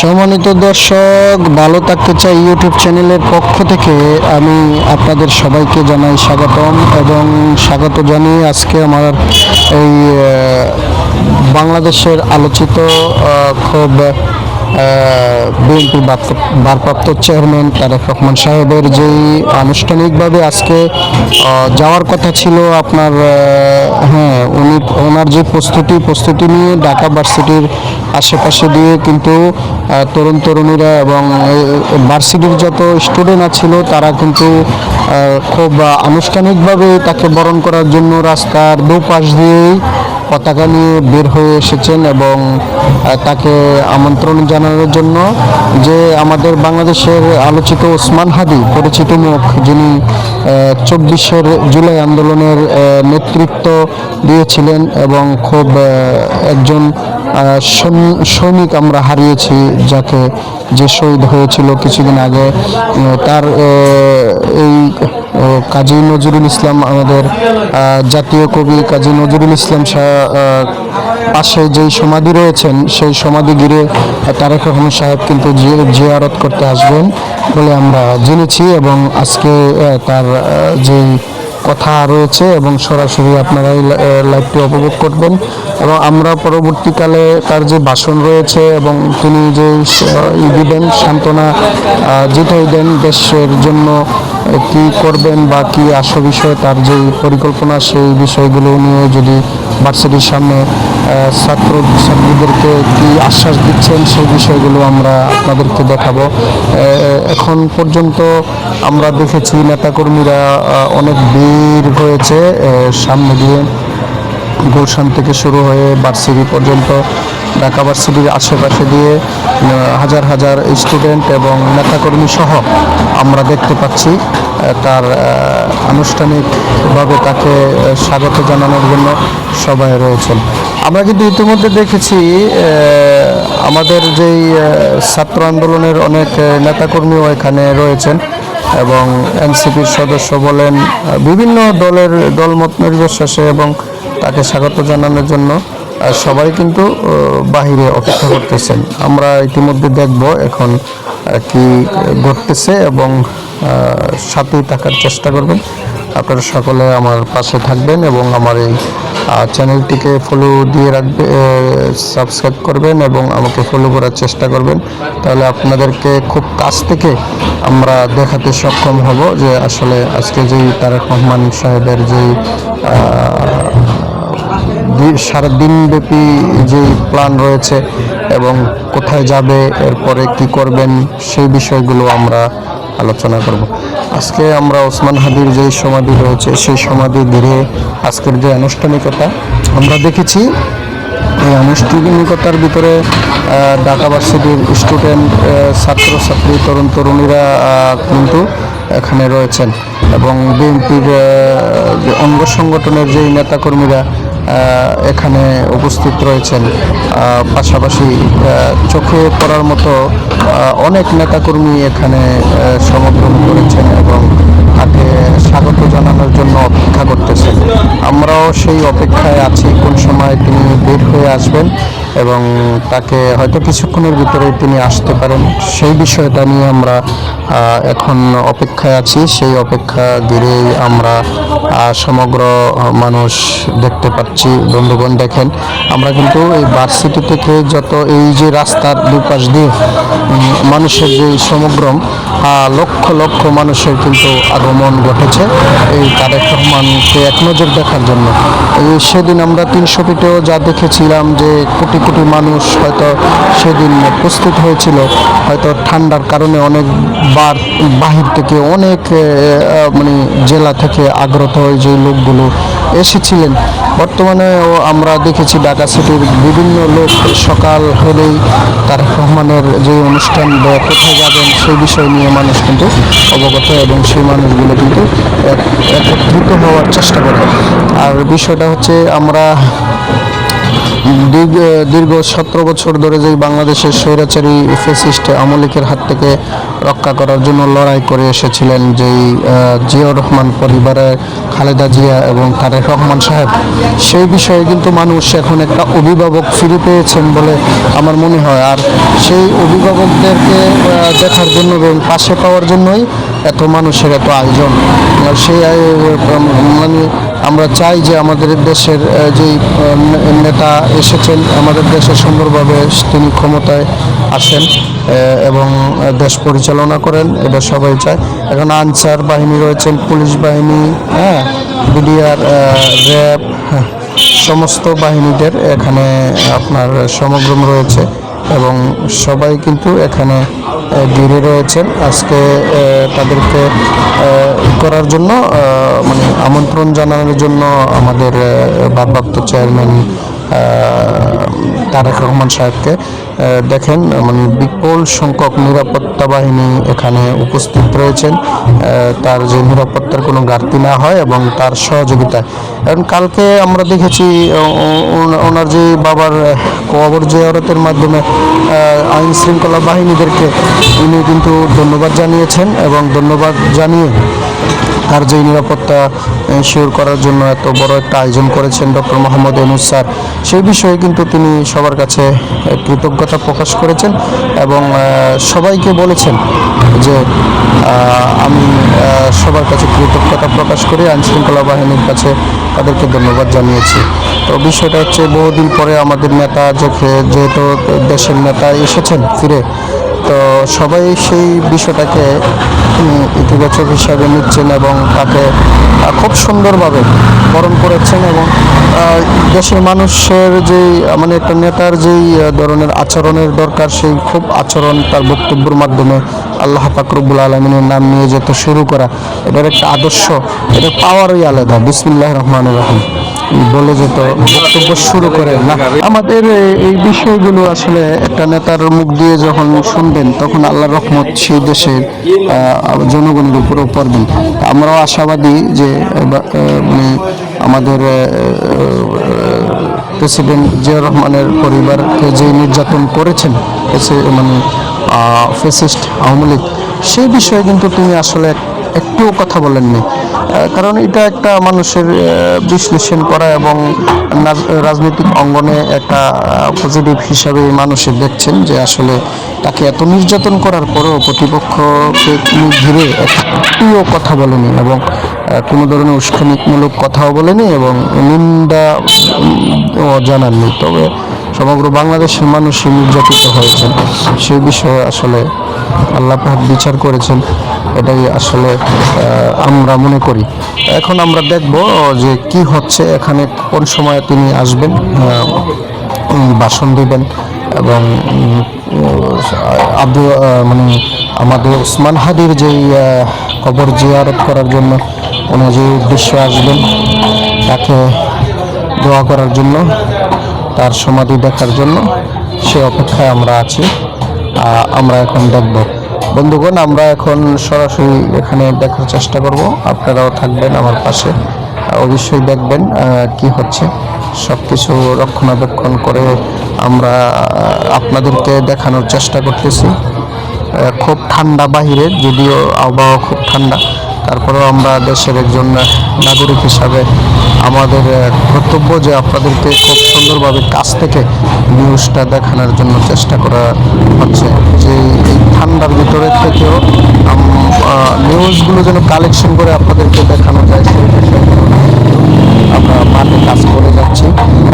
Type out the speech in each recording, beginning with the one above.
সম্মানিত দর্শক, ভালো থাকতে চাই ইউটিউব চ্যানেলের পক্ষ থেকে। আমি আপনাদের সবাইকে জানাই স্বাগতম এবং স্বাগত জানিয়ে আজকে আমার এই বাংলাদেশের আলোচিত খুব বিএনপি ভারপ্রাপ্ত চেয়ারম্যান তারেক রহমান সাহেবের যেই আনুষ্ঠানিকভাবে আজকে যাওয়ার কথা ছিল আপনার হ্যাঁ উনি ওনার যে প্রস্তুতি প্রস্তুতি নিয়ে ঢাকা ভার্সিটির আশেপাশে দিয়ে কিন্তু তরুণ তরুণীরা এবং ভার্সিটির যত স্টুডেন্ট ছিল তারা কিন্তু খুব আনুষ্ঠানিকভাবে তাকে বরণ করার জন্য রাস্তার দুপাশ দিয়েই পতাকা নিয়ে বের হয়ে এসেছেন এবং তাকে আমন্ত্রণ জানানোর জন্য যে আমাদের বাংলাদেশের আলোচিত ওসমান হাদি, পরিচিত মুখ, যিনি চব্বিশের জুলাই আন্দোলনের নেতৃত্ব দিয়েছিলেন এবং খুব একজন সৈনিক আমরা হারিয়েছি যাকে যে শহীদ হয়েছিল কিছুদিন আগে তার এই কাজী নজরুল ইসলাম আমাদের জাতীয় কবি কাজী নজরুল ইসলাম পাশে যেই সমাধি রয়েছেন, সেই সমাধি ঘিরে তারেক রহমান সাহেব কিন্তু জিয়ারত করতে আসবেন বলে আমরা জেনেছি এবং আজকে তার যেই কথা রয়েছে এবং সরাসরি আপনারা এই লাইভটি উপভোগ করবেন এবং আমরা পরবর্তীকালে তার যে ভাষণ রয়েছে এবং তিনি যে দিবেন সান্ত্বনা যেটাই দেন, দেশের জন্য কি করবেন বা কি আসল বিষয় তার যে পরিকল্পনা সেই বিষয়গুলো নিয়ে যদি ভার্সিটির সামনে ছাত্র ছাত্রীদেরকে কি আশ্বাস দিচ্ছেন সেই বিষয়গুলো আমরা আপনাদেরকে দেখাবো। এখন পর্যন্ত আমরা দেখেছি নেতাকর্মীরা অনেক ভিড় হয়েছে। সামনে দিয়ে গুলশান থেকে শুরু হয়ে ভার্সিটি পর্যন্ত ঢাকা ভার্সিটির আশেপাশে দিয়ে হাজার হাজার স্টুডেন্ট এবং নেতাকর্মী সহ আমরা দেখতে পাচ্ছি তার আনুষ্ঠানিকভাবে তাকে স্বাগত জানানোর জন্য সবাই রয়েছেন। আমরা কিন্তু ইতিমধ্যে দেখেছি আমাদের যেই ছাত্র আন্দোলনের অনেক নেতাকর্মীও এখানে রয়েছেন এবং এনসিপির সদস্য বলেন বিভিন্ন দলের দলমত নির্বিশেষে এবং তাকে স্বাগত জানানোর জন্য সবাই কিন্তু বাহিরে অপেক্ষা করতেছেন। আমরা ইতিমধ্যে দেখব এখন কি ঘটতেছে এবং সাথেই থাকার চেষ্টা করবেন। আপনারা সকলে আমার পাশে থাকবেন এবং আমার এই চ্যানেলটিকে ফলো দিয়ে রাখবে সাবস্ক্রাইব করবেন এবং আমাকে ফলো করার চেষ্টা করবেন। তাহলে আপনাদেরকে খুব কাছ থেকে আমরা দেখাতে সক্ষম হব যে আসলে আজকে যেই তারেক রহমান সাহেবের যেই সারা দিনব্যাপী যে প্ল্যান রয়েছে এবং কোথায় যাবে, এরপরে কি করবেন, সেই বিষয়গুলো আমরা আলোচনা করব। আজকে আমরা ওসমান হাদির যে সমাধি রয়েছে, সেই সমাধি ঘিরে আজকের যে আনুষ্ঠানিকতা, আমরা দেখেছি এই আনুষ্ঠানিকতার ভিতরে ঢাকা ভার্সিটির স্টুডেন্ট ছাত্রছাত্রী, তরুণ তরুণীরা কিন্তু এখানে রয়েছেন। এবং বিএনপির অঙ্গ সংগঠনের যেই নেতাকর্মীরা এখানে উপস্থিত রয়েছেন পাশাপাশি চোখে পড়ার মতো অনেক নেতাকর্মী এখানে সমগ্রহ করেছেন এবং তাকে স্বাগত জানানোর জন্য অপেক্ষা করতেছেন। আমরাও সেই অপেক্ষায় আছি, কোন সময় তিনি বের হয়ে আসবেন। এবং তাকে হয়তো কিছুক্ষণের ভিতরে তিনি আসতে পারেন। সেই বিষয়টা নিয়ে আমরা এখন অপেক্ষায় আছি। সেই অপেক্ষা ঘিরেই আমরা সমগ্র মানুষ দেখতে পাচ্ছি। বন্ধুগণ, দেখেন, আমরা কিন্তু এই ভার্সিটি থেকে যত এই যে রাস্তার দুপাশ দিয়ে মানুষের যে সমগ্রম লক্ষ লক্ষ মানুষের কিন্তু আগমন ঘটেছে এই তারেক রহমানকে এক নজর দেখার জন্য। সেদিন আমরা তিনশো ফিটেও যা দেখেছিলাম যে কোটি কোটি মানুষ হয়তো সেদিন প্রস্তুত হয়েছিল। হয়তো ঠান্ডার কারণে অনেক বার বাহির থেকে অনেক মানে জেলা থেকে আগ্রত হয়ে যে লোকগুলো এসেছিলেন। বর্তমানেও আমরা দেখেছি ঢাকা সিটির বিভিন্ন লোক সকাল হলেই তার রহমানের যে অনুষ্ঠান বা কোথায় যাবেন সেই বিষয় নিয়ে মানুষ কিন্তু অবগত এবং সেই মানুষগুলো কিন্তু এক- একত্রিত হওয়ার চেষ্টা করে। আর বিষয়টা হচ্ছে আমরা দীর্ঘ সতেরো বছর ধরে যে বাংলাদেশের স্বৈরাচারী ফেসিস্ট আমলিকের হাত থেকে রক্ষা করার জন্য লড়াই করে এসেছিলেন যেই জিয়াউর রহমান পরিবারের খালেদা জিয়া এবং তারেক রহমান সাহেব। সেই বিষয়ে কিন্তু মানুষ এখন একটা অভিভাবক ফিরে পেয়েছেন বলে আমার মনে হয়। আর সেই অভিভাবকদেরকে দেখার জন্য এবং পাশে পাওয়ার জন্যই এত মানুষের এত আয়োজন। সেই মানে আমরা চাই যে আমাদের দেশের যেই নেতা এসেছেন আমাদের দেশে সুন্দরভাবে তিনি ক্ষমতায় আসেন এবং দেশ পরিচালনা করেন এটা সবাই চায়। এখন আনসার বাহিনী রয়েছেন পুলিশ বাহিনী হ্যাঁ বিডিআর র্যাব হ্যাঁ, সমস্ত বাহিনীদের এখানে আপনার সমগ্রম রয়েছে। এবং সবাই কিন্তু এখানে ঘিরে রয়েছেন। আজকে তাদেরকে করার জন্য মানে আমন্ত্রণ জানানোর জন্য আমাদের ভারপ্রাপ্ত চেয়ারম্যান তারেক রহমান সাহেবকে দেখেন মানে বিপুল সংখ্যক নিরাপত্তা বাহিনী এখানে উপস্থিত রয়েছেন। তার যে নিরাপত্তার কোনো ঘাটতি না হয় এবং তার সহযোগিতায়। কারণ কালকে আমরা দেখেছি ওনার যে বাবার কবর জিয়ারতের মাধ্যমে আইন শৃঙ্খলা বাহিনীদেরকে উনি কিন্তু ধন্যবাদ জানিয়েছেন এবং ধন্যবাদ জানিয়ে তার যে নিরাপত্তা শিওর করার জন্য এত বড় একটা আয়োজন করেছেন ডক্টর মোহাম্মদ এনুস স্যার। সেই বিষয়ে কিন্তু তিনি সবার কাছে কৃতজ্ঞতা প্রকাশ করেছেন এবং সবাইকে বলেছেন যে আমি সবার কাছে কৃতজ্ঞতা প্রকাশ করে, আইনশৃঙ্খলা বাহিনীর কাছে তাদেরকে ধন্যবাদ জানিয়েছি। তো বিষয়টা হচ্ছে বহুদিন পরে আমাদের নেতা যেহেতু দেশের নেতা এসেছেন ফিরে তো সবাই সেই বিষয়টাকে ইতিবাচক হিসাবে নিচ্ছেন এবং তাকে খুব সুন্দরভাবে বরণ করেছেন এবং দেশের মানুষের যে মানে একটা নেতার যেই ধরনের আচরণের দরকার, সেই খুব আচরণ তার বক্তব্যের মাধ্যমে আল্লাহ ফাকরুবুল আলমিনের নাম নিয়ে যেতে শুরু করা, এটার একটা আদর্শ, এটা পাওয়ারই আলাদা। বিসমুল্লাহ রহমান রহিম। বলে যেত বক্তব্য শুরু করে, না, আমাদের এই বিষয়গুলো আসলে একটা নেতার মুখ দিয়ে যখন শুনবেন, তখন আল্লাহর রহমত সেই দেশের জনগণের উপরেও পড়বেন আমরাও আশাবাদী যে মানে আমাদের প্রেসিডেন্ট জিয়া রহমানের পরিবারকে যে নির্যাতন করেছেন মানে ফেসিস্ট আওয়ামী লীগ, সেই বিষয়ে কিন্তু তিনি আসলে একটুও কথা বলেননি। কারণ এটা একটা মানুষের বিশ্লেষণ করা এবং রাজনৈতিক অঙ্গনে একটা পজিটিভ হিসাবে মানুষের দেখছেন যে আসলে তাকে এত নির্যাতন করার পরেও প্রতিপক্ষকে তিনি ঘিরে একটুও কথা বলেনি এবং কোনো ধরনের উস্কানিমূলক কথাও বলেনি এবং নিন্দা জানাননি। তবে সমগ্র বাংলাদেশের মানুষই নির্যাতিত হয়েছেন। সেই বিষয়ে আসলে আল্লাপাক বিচার করেছেন। এটাই আসলে আমরা মনে করি। এখন আমরা দেখব যে কি হচ্ছে, এখানে কোন সময় তিনি আসবেন ভাষণ দিবেন এবং আব্দু মানে আমাদের ওসমান হাদির যেই কবর জিয়ারত করার জন্য উনি যে উদ্দেশ্যে আসবেন, তাকে দোয়া করার জন্য তার সমাধি দেখার জন্য সে অপেক্ষায় আমরা আছি। আমরা এখন দেখব। বন্ধুগণ, আমরা এখন সরাসরি এখানে দেখার চেষ্টা করব। আপনারাও থাকবেন আমার পাশে। অবশ্যই দেখবেন কি হচ্ছে। সব কিছু রক্ষণাবেক্ষণ করে আমরা আপনাদেরকে দেখানোর চেষ্টা করতেছি। খুব ঠান্ডা বাহিরে, যদিও আবহাওয়া খুব ঠান্ডা। তারপরেও আমরা দেশের একজন নাগরিক হিসাবে আমাদের কর্তব্য যে আপনাদেরকে খুব সুন্দরভাবে কাছ থেকে নিউজটা দেখানোর জন্য চেষ্টা করা হচ্ছে। যে এই ঠান্ডার ভিতরে থেকেও নিউজগুলো যেন কালেকশন করে আপনাদেরকে দেখানো যায়, সেই আমরা মাঠে কাজ করে যাচ্ছি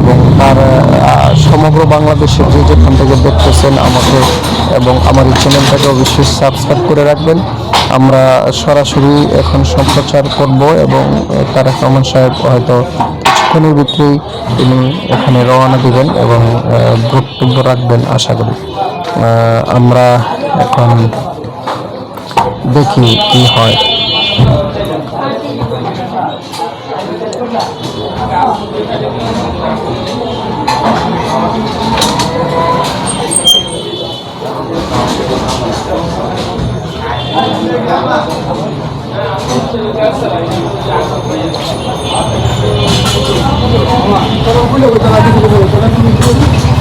এবং তার সমগ্র বাংলাদেশে যে যেখান থেকে দেখতেছেন আমাকে এবং আমার এই চ্যানেলটাকে অবশ্যই সাবস্ক্রাইব করে রাখবেন। আমরা সরাসরি এখন সম্প্রচার করব এবং তারেক রহমান সাহেব হয়তো কিছুক্ষণের ভিতরেই তিনি এখানে রওনা দিবেন এবং বক্তব্য রাখবেন আশা করি। আমরা এখন দেখি কি হয়। Kalau boleh kita lagi kita boleh kita lagi